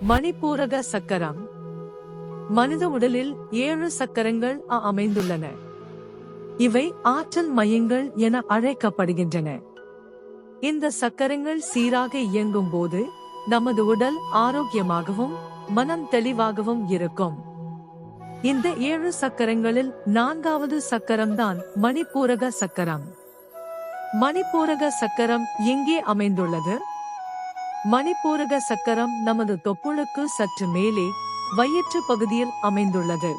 மணிப்பூரக சக்கரம். மனித உடலில் ஏழு சக்கரங்கள் அமைந்துள்ளன. இவை ஆற்றல் மையங்கள் என அழைக்கப்படுகின்றன. இந்த சக்கரங்கள் சீராக இயங்கும் போது நமது உடல் ஆரோக்கியமாகவும் மனம் தெளிவாகவும் இருக்கும். இந்த ஏழு சக்கரங்களில் நான்காவது சக்கரம்தான் மணிப்பூரக சக்கரம். மணிப்பூரக சக்கரம் எங்கே அமைந்துள்ளது? மணிப்பூரக சக்கரம் நமது தொப்புளுக்கு சற்று மேலே வயிற்று பகுதியில் அமைந்துள்ளது.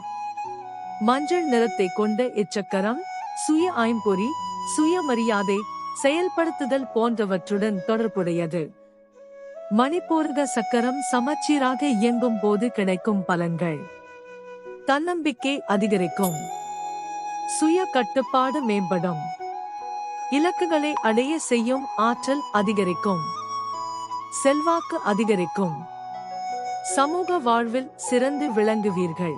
மஞ்சள் நிறத்தை கொண்ட இச்சக்கரம் சுய ஐம்பொறி சுயமரியாதை செயல்படுத்துதல் போன்றவற்றுடன் தொடர்புடையது. மணிப்பூரக சக்கரம் சமச்சீராக இயங்கும் போது கிடைக்கும் பலன்கள். தன்னம்பிக்கை அதிகரிக்கும். சுய கட்டுப்பாடு மேம்படும். இலக்குகளை அடைய செய்யும் ஆற்றல் அதிகரிக்கும். செல்வாக்கு அதிகரிக்கும். சமூக வாழ்வில் சிறந்து விளங்குவீர்கள்.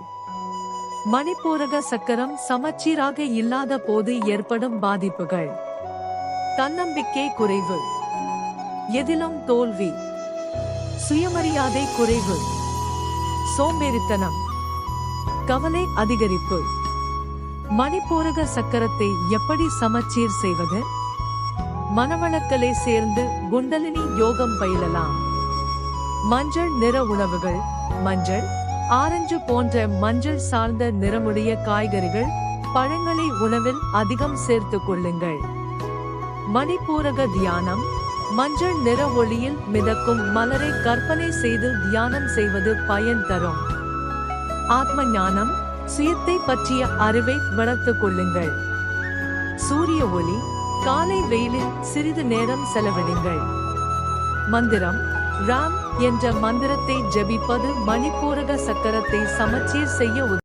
மணிப்பூரக சக்கரம் சமச்சீராக இல்லாத போது ஏற்படும் பாதிப்புகள். தன்னம்பிக்கை குறைவு. எதிலும் தோல்வி. சுயமரியாதை குறைவு. சோம்பேறித்தனம். கவலை அதிகரிப்பு. மணிப்பூரக சக்கரத்தை எப்படி சமச்சீர் செய்வது? மனவளக்கலை சேர்ந்து குண்டலினி யோகம் பயிலலாம். மஞ்சள் நிற உணவுகள் மஞ்சள் ஆரஞ்சு போன்ற மஞ்சள் சார்ந்த நிறமுடைய காய்கறிகள் பழங்களை உணவில் அதிகம் சேர்த்துக் கொள்ளுங்கள். மணிப்பூரக தியானம் மஞ்சள் நிற ஒளியில் மிதக்கும் மலரை கற்பனை செய்து தியானம் செய்வது பயன் தரும். ஆத்ம ஞானம் சுயத்தை பற்றிய அறிவை வளர்த்துக் கொள்ளுங்கள். சூரிய ஒளி காலை வெயிலில் சிறிது நேரம் செலவிடுங்கள். மந்திரம் ராம் என்ற மந்திரத்தை ஜெபிப்பது மணிப்பூரக சக்கரத்தை சமச்சீர் செய்ய